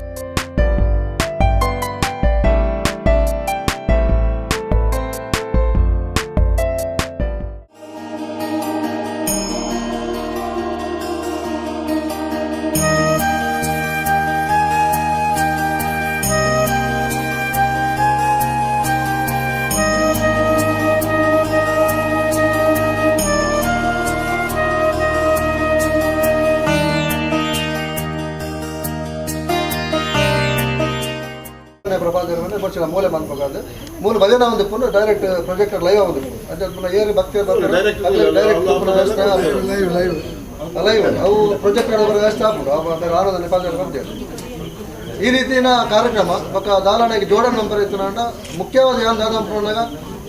you ಬರ್ಚಿನ ಮೂಲೆ ಮನ್ಪಗಾದ ಮೂಲ ಭಜನ ಒಂದು ಪುನಃ ಡೈರೆಕ್ಟ್ ಪ್ರೊಜೆಕ್ಟರ್ ಲೈವ್ ಆಗುದು ಅದೇ ಪುನಃ ಏರಿ ಭಕ್ತಿ ಡೈರೆಕ್ಟ್ ಲೈವ್ ಲೈವ್ ಲೈವ್ ಅವು ಪ್ರೊಜೆಕ್ಟರ್ ವ್ಯವಸ್ಥೆ ಆಗ್ಬೋದು ಅಂದರೆ ಅದರ ಆನಂದ ಪಾದನೆ ಬರ್ತೇವೆ ಈ ರೀತಿಯ ಕಾರ್ಯಕ್ರಮ ಬೊಕ್ಕ ದಾಲಾಣಿಗೆ ಜೋಡಣೆ ನಂಬರ್ ಇತ್ತು ನಂಡ. ಮುಖ್ಯವಾದ ಏನು ದಾದ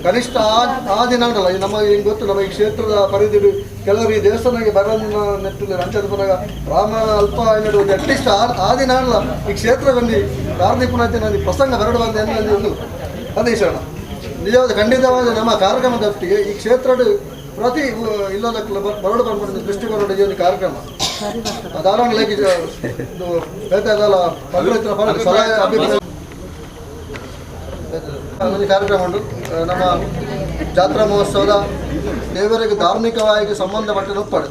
ಕನಿಷ್ಠ ಆ ಆ ದಿನ ಈ ನಮ್ಮ ಏನು ಗೊತ್ತು ನಮ್ಮ ಈ ಕ್ಷೇತ್ರದ ಪರಿಧಿ ಕೆಲವರು ಈ ದೇವಸ್ಥಾನಕ್ಕೆ ಬರೋದನ್ನ ನೆಟ್ಟಿಲ್ಲ ರಂಚದ ಪುನಃ ರಾಮ ಅಲ್ಪ ಒಂದು ಅಟ್ಲೀಸ್ಟ್ ಆ ಆ ದಿನ ಅಲ್ಲ ಈ ಕ್ಷೇತ್ರ ಬಂದು ಪುನಃ ಪ್ರಸಂಗ ಬರಡು ಬಂದ ಎನ್ನುವುದು ಒಂದು ಸಂದೇಶಣ ನಿಜವಾದ ಖಂಡಿತವಾದ ನಮ್ಮ ಕಾರ್ಯಕ್ರಮದೊಟ್ಟಿಗೆ ಈ ಕ್ಷೇತ್ರದ ಪ್ರತಿ ಇಲ್ಲದ ಬರಡು ಬಂದ ದೃಷ್ಟಿಕೋನ ಒಂದು ಕಾರ್ಯಕ್ರಮ. ದಾರಾಣ ಲೇಖಿ ಇದು ಪಂಚಾಯತ್ನ ಪರ ಸಲಹೆ ಅಭಿಪ್ರಾಯ. ಒಂದು ಕಾರ್ಯಕ್ರಮ ಉಂಟು ಆ, ನಮ್ಮ ಜಾತ್ರಾ ಮಹೋತ್ಸವದ ದೇವರಿಗೆ ಧಾರ್ಮಿಕವಾಗಿ ಸಂಬಂಧಪಟ್ಟ ಒಪ್ಪಡೆ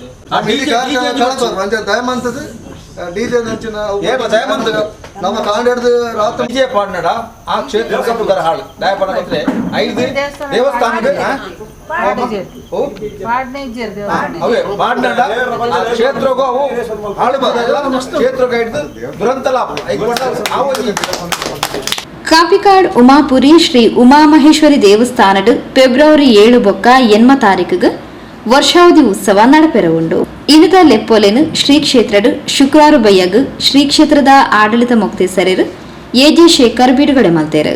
ದಯಮಂತದ ಡಿಜೆ ನಂಚಿನ. ನಮ್ಮ ಕಾಂಡದ ರಾತ್ರಿ ವಿಜಯ ಪಾಂಡ ಆ ಕ್ಷೇತ್ರ ಕಪ್ಪುದರ ಹಾಳು. ದಯಪಾಡ ಅಂದ್ರೆ ಐದು ದೇವಸ್ಥಾನದ ಓ ಅವೇ ಕ್ಷೇತ್ರಗೂ ಹಾಳು ಕ್ಷೇತ್ರಕ್ಕೆ ಹಿಡಿದು ದುರಂತ ಲಾಭ. ಈ ಕಾಪಿಕಾಡ್ ಉಮಾಪುರಿ ಶ್ರೀ ಉಮಾಮಹೇಶ್ವರಿ ದೇವಸ್ಥಾನಡ್ ಫೆಬ್ರವರಿ ಏಳು ಬೊಕ್ಕ ಎನ್ಮ ತಾರೀಕಿಗೆ ವರ್ಷಾವಧಿ ಉತ್ಸವ ನಡಪೆರವುಂಡು. ಇವಿದ ಲೆಪ್ಪೊಲೆನ್ ಶ್ರೀ ಶುಕ್ರಾರು ಶುಕ್ರವಾರ ಬಯ್ಯಗ್ ಶ್ರೀ ಕ್ಷೇತ್ರದ ಆಡಳಿತ ಮೊಕ್ತೇಸರರು ಜಿ ಶೇಖರ್ ಬಿಡುಗಡೆ ಮಲ್ತೇರು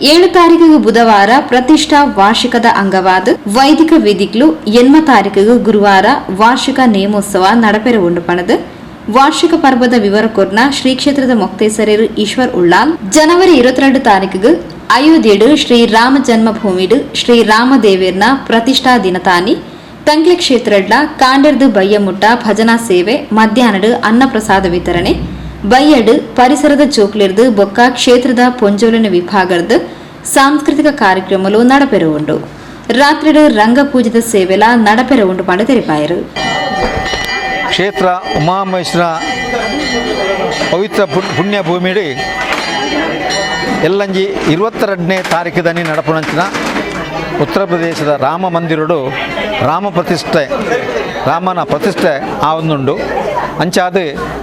ಏಳು ತಾರೀಕಿಗೆ ಬುಧವಾರ ಪ್ರತಿಷ್ಠಾ ವಾರ್ಷಿಕದ ಅಂಗವಾದ ವೈದಿಕ ವೇದಿಕ್ಲು ಎನ್ಮ ತಾರೀಕಿಗೆ ಗುರುವಾರ ವಾರ್ಷಿಕ ನೇಮೋತ್ಸವ ನಡಪೆರವುಂಡು ಪಣದು. ವಾರ್ಷಿಕ ಪರ್ವದ ವಿವರ ಕೊರ್ನ ಶ್ರೀ ಕ್ಷೇತ್ರದ ಮೊಕ್ತೇಸರೇರು ಈಶ್ವರ್ ಉಳ್ಳಾಲ್. ಜನವರಿ ಇರುವತ್ತೆರಡು ತಾರೀಕಿಗೆ ಅಯೋಧ್ಯೆಡು ಶ್ರೀ ರಾಮ ಜನ್ಮಭೂಮಿಡು ಶ್ರೀ ರಾಮದೇವೇರ್ನ ಪ್ರತಿಷ್ಠಾ ದಿನತಾನಿ. ತಂಗ್ಲೆ ಕ್ಷೇತ್ರಡ್ಲ ಕಾಂಡೆರ್ದು ಬಯ್ಯಮುಟ್ಟ ಭಜನಾ ಸೇವೆ ಮಧ್ಯಾಹ್ನಡು ಅನ್ನಪ್ರಸಾದ ವಿತರಣೆ. ಬಯ್ಯಡ್ ಪರಿಸರದ ಚೋಕ್ಲಿರ್ದು ಬೊಕ್ಕ ಕ್ಷೇತ್ರದ ಪೊಂಜೋಲಿನ ವಿಭಾಗದ ಸಾಂಸ್ಕೃತಿಕ ಕಾರ್ಯಕ್ರಮಲು ನಡಪೆರುವುಂಡು. ರಂಗ ರಂಗಪೂಜದ ಸೇವೆಲ ನಡಪೆರುವುಂಡು ಪಂಡ ತೆರಿಪಾಯರು. ಕ್ಷೇತ್ರ ಉಮಾಮಹೇಶ್ವರ ಪವಿತ್ರ ಪುಣ್- ಪುಣ್ಯ ಭೂಮಿಡಿ ಎಲ್ಲಂಜಿ ಇರುವತ್ತೆರಡನೇ ತಾರೀಕಿದನಿ ನಡಪುಣಂಚಿನ ಉತ್ತರ ಪ್ರದೇಶದ ರಾಮ ಮಂದಿರಡು ರಾಮ ಪ್ರತಿಷ್ಠೆ, ರಾಮನ ಪ್ರತಿಷ್ಠೆ ಆ ಒಂದುಂಡು ಅಂಚಾದು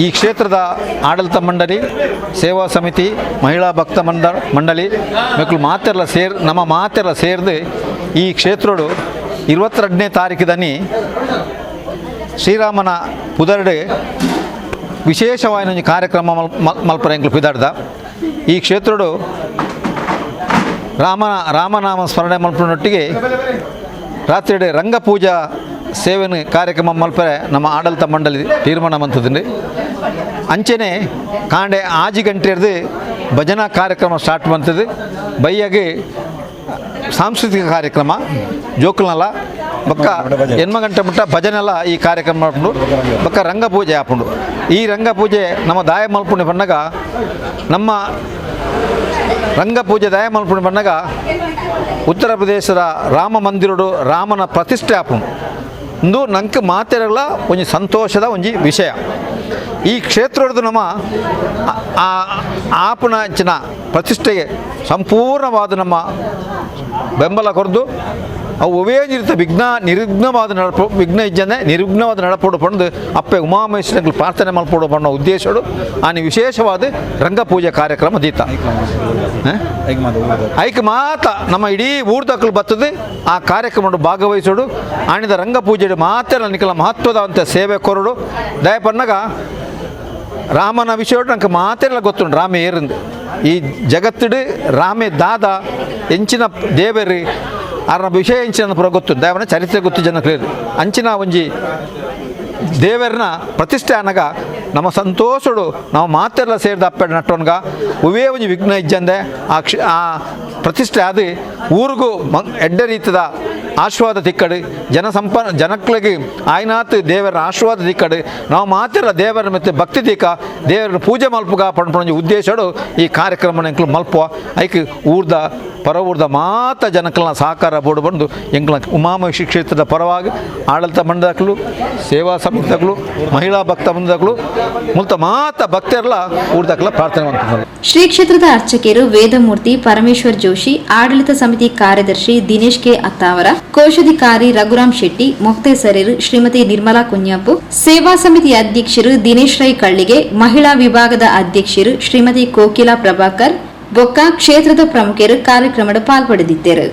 ಈ ಕ್ಷೇತ್ರದ ಆಡಳಿತ ಮಂಡಳಿ, ಸೇವಾ ಸಮಿತಿ, ಮಹಿಳಾ ಭಕ್ತ ಮಂಡ, ಮಂಡಳಿ ಮಕ್ಕಳು ಮಾತೆಲ್ಲ ಸೇರ್, ನಮ್ಮ ಮಾತೆಲ್ಲ ಸೇರಿದು ಈ ಕ್ಷೇತ್ರಡು ಇರುವತ್ತೆರಡನೇ ತಾರೀಕಿದನಿ ಶ್ರೀರಾಮನ ಪುದರ್ಡೆ ವಿಶೇಷವಾದ ಕಾರ್ಯಕ್ರಮ ಮಲ್- ಮಲ್ಪರ ಎಂಕ್ಲು ಪಿದಾಡ್ದ. ಈ ಕ್ಷೇತ್ರಡು ರಾಮನ, ರಾಮನಾಮ ಸ್ಮರಣೆ ಮಲ್ಪನೊಟ್ಟಿಗೆ ರಾತ್ರಿ ರಂಗಪೂಜಾ ಸೇವೆನ ಕಾರ್ಯಕ್ರಮ ಮಲ್ಪರೆ ನಮ್ಮ ಆಡಳಿತ ಮಂಡಳಿ ತೀರ್ಮಾನ ಮಂತದ್ರಿ ಅಂಚೆನೆ ಕಾಂಡೆ ಆಜಿ ಗಂಟೆರ್ದು ಭಜನಾ ಕಾರ್ಯಕ್ರಮ ಸ್ಟಾರ್ಟ್ ಮಂತದ್ದು ಬೈಯಾಗಿ ಸಾಂಸ್ಕೃತಿಕ ಕಾರ್ಯಕ್ರಮ ಜೋಕುಲ್ನಲ್ಲ ಬೊಕ್ಕ ಎನ್ಮ ಗಂಟೆ ಮುಟ್ಟ ಭಜನೆಲ್ಲ ಈ ಕಾರ್ಯಕ್ರಮ ಮಾಡ್ಕೊಂಡು ಬೊಕ್ಕ ರಂಗಪೂಜೆ ಹಾಕೊಂಡು ಈ ರಂಗ ಪೂಜೆ ನಮ್ಮ ದಾಯ ಮಲ್ಪುಣಿ ಬಂದಾಗ ನಮ್ಮ ರಂಗಪೂಜೆ ದಾಯ ಮಲ್ಪುಣಿ ಬಂದಾಗ ಉತ್ತರ ಪ್ರದೇಶದ ರಾಮ ಮಂದಿರಡು ರಾಮನ ಪ್ರತಿಷ್ಠೆ ಹಾಕೊಂಡು ಇಂದು ನಂಗೆ ಮಾತಿರಲ್ಲ ಒಂಜಿ ಸಂತೋಷದ ಒಂಜಿ ವಿಷಯ. ಈ ಕ್ಷೇತ್ರದ್ದು ನಮ್ಮ ಆಪನ ಪ್ರತಿಷ್ಠೆಗೆ ಸಂಪೂರ್ಣವಾದ ನಮ್ಮ ಬೆಂಬಲ ಕೊರದು ಅವು ಒವೇಜಿರಿತ ವಿಘ್ನ ನಿರ್ವಿಘ್ನವಾದ ನಡಪ ವಿಘ್ನ ಇಜ್ಜನೆ ನಿರ್ವಿಘ್ನವಾದ ನಡಪೋಡು ಪಂದು ಅಪ್ಪೆ ಉಮಾಮಹೇಶ್ವರಗಳು ಪ್ರಾರ್ಥನೆ ಮಲ್ಪೋಡು ಪಣ್ಣೋ ಉದ್ದೇಶಡು. ಆನೆ ವಿಶೇಷವಾದ ರಂಗಪೂಜೆ ಕಾರ್ಯಕ್ರಮ ದೀತ. ಐಕ ಮಾತ ನಮ್ಮ ಇಡೀ ಊರ್ದಕ್ಕಲು ಬರ್ತದೆ ಆ ಕಾರ್ಯಕ್ರಮ ಭಾಗವಹಿಸೋಡು. ಆಣಿದ ರಂಗಪೂಜೆ ಮಾತ್ರ ನಿಕಲ ಮಹತ್ವದ ಅಂತ ಸೇವೆ ಕೊರಡು. ದಯಪನ್ನಗ ರಾಮನ ವಿಷಯ ನಂಗೆ ಮಾತೆಲ್ಲ ಗೊತ್ತುಂಟು, ರಾಮ ಏರಂದು. ಈ ಜಗತ್ತಿಡು ರಾಮೆ ದಾದ, ಎಂಚಿನ ದೇವರು ಅರ ವಿಷಯ ಇಂಚಿನ ಪುರ ಗೊತ್ತು, ದೇವನ ಚರಿತ್ರೆ ಗೊತ್ತು ಜನ ಕ್ಲಿಯರ್ ಅಂಚಿನ ಒಂಜಿ ದೇವರನ್ನ ಪ್ರತಿಷ್ಠೆ ಅನ್ನಗ ನಮ್ಮ ಸಂತೋಷಡು ನಾವು ಮಾತೆಲ್ಲ ಸೇರಿದ ಅಪ್ಪೆಡ್ ನಟ್ಟೋನ್ಗ ಉವೇ ಒಂಜಿ ವಿಘ್ನ ಇಜ್ಜಂದೆ, ಆ ಕ್ಷ, ಆ ಪ್ರತಿಷ್ಠೆ ಅದು ಊರಿಗೂ ಮ, ಎಡ್ಡ ರೀತಿದ ಆಶೀರ್ವಾದ ತಿಕ್ಕಡು, ಜನ ಸಂಪ ಜನಕ್ಳಿಗೆ ಆಯ್ನಾತ್ ದೇವರ ಆಶೀರ್ವಾದ ತಿಕ್ಕಡು, ನಾವು ಮಾತೆಲ್ಲ ದೇವರ ಮತ್ತೆ ಭಕ್ತಿ ತೀಕ ದೇವರ ಪೂಜೆ ಮಲ್ಪುಗ ಪಂಡ್ಪೊಂಜಿ ಉದ್ದೇಶಡು ಈ ಕಾರ್ಯಕ್ರಮ ಮಲ್ಪುವ, ಐಕ್ ಊರ್ದ ಪರ ಊರ್ದ ಮಾತ ಜನಕ್ಲನ್ನ ಸಹಕಾರ ಬೋಡು ಬಂದು ಎಂಕ್ಲ ಉಮಾಮಹಿಷಿ ಕ್ಷೇತ್ರದ ಪರವಾಗಿ ಆಡಳಿತ ಮಂಡದಕ್ಲು ಸೇವಾ ಸಮಿತಿಗಳು ಮಹಿಳಾ ಭಕ್ತ ಬಂಧಗಳು ಮುಲ್ತ ಮಾತ ಭಕ್ತರೆಲ್ಲ ಊರ್ದಾಕಲ ಪ್ರಾರ್ಥನೆ ಮಾಡ್ತಾರೆ ಶ್ರೀ ಕ್ಷೇತ್ರದ ಅರ್ಚಕರು ವೇದಮೂರ್ತಿ ಪರಮೇಶ್ವರ್ ಜೋಶಿ, ಆಡಳಿತ ಸಮಿತಿ ಕಾರ್ಯದರ್ಶಿ ದಿನೇಶ್ ಕೆ ಅತ್ತಾವರ, ಕೋಶಾಧಿಕಾರಿ ರಘುರಾಮ್ ಶೆಟ್ಟಿ, ಮೊಕ್ತೇಸರರು ಶ್ರೀಮತಿ ನಿರ್ಮಲಾ ಕುഞ്ഞാಪು ಸೇವಾ ಸಮಿತಿ ಅಧ್ಯಕ್ಷರು ದಿನೇಶ್ ರೈ ಕಳ್ಳಿಗೆ, ಮಹಿಳಾ ವಿಭಾಗದ ಅಧ್ಯಕ್ಷರು ಶ್ರೀಮತಿ ಕೋಕಿಲಾ ಪ್ರಭಾಕರ್ ಬೊಕ್ಕ ಕ್ಷೇತ್ರದ ಪ್ರಮುಖರು ಕಾರ್ಯಕ್ರಮದ ಪಾಲ್ಪಡೆದಿದ್ದರು